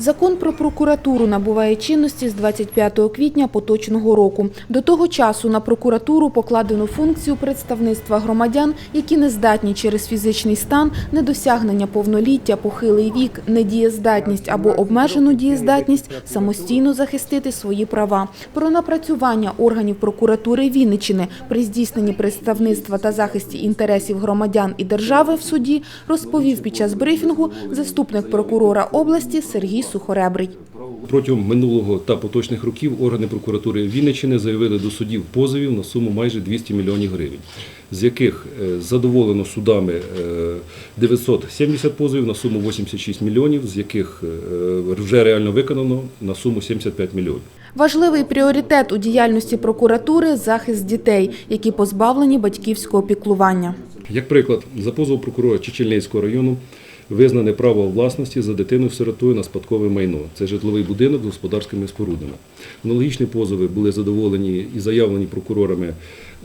Закон про прокуратуру набуває чинності з 25 квітня поточного року. До того часу на прокуратуру покладено функцію представництва громадян, які не здатні через фізичний стан, недосягнення повноліття, похилий вік, недієздатність або обмежену дієздатність самостійно захистити свої права. Про напрацювання органів прокуратури Вінниччини при здійсненні представництва та захисті інтересів громадян і держави в суді розповів під час брифінгу заступник прокурора області Сергій Сухоребрий. Протягом минулого та поточних років органи прокуратури Вінниччини заявили до судів позовів на суму майже 200 мільйонів гривень, з яких е, задоволено судами е, 970 позовів на суму 86 мільйонів, з яких е, вже реально виконано на суму 75 мільйонів. Важливий пріоритет у діяльності прокуратури – захист дітей, які позбавлені батьківського піклування. Як приклад, за позов прокурора Чечільницького району визнане право власності за дитиною-сиротою на спадкове майно. Це житловий будинок з господарськими спорудами. Аналогічні позови були задоволені і заявлені прокурорами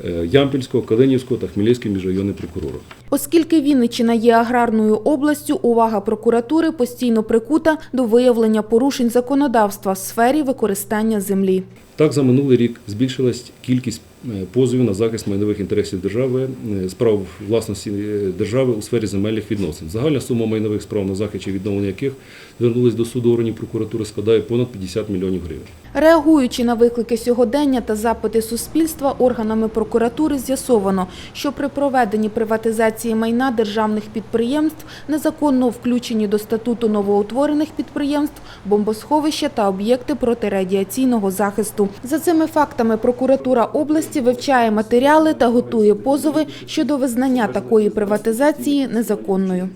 е, Ямпільського, Калинівського та Хмельницьким міжрайонним прокурором. Оскільки Вінниччина є аграрною областю, увага прокуратури постійно прикута до виявлення порушень законодавства в сфері використання землі. Так, за минулий рік збільшилась кількість е, позовів на захист майнових інтересів держави, е, справ власності держави у сфері земельних відносин. Загальна сума майнових справ на захист відновлення яких звернулись до суду органів прокуратури складає понад 50 мільйонів гривень. Реагуючи на виклики сьогодення та запити суспільства, органами прокуратури з'ясовано, що при проведенні приватизації майна державних підприємств незаконно включені до статуту новоутворених підприємств, бомбосховища та об'єкти протирадіаційного захисту. За цими фактами прокуратура області вивчає матеріали та готує позови щодо визнання такої приватизації незаконною.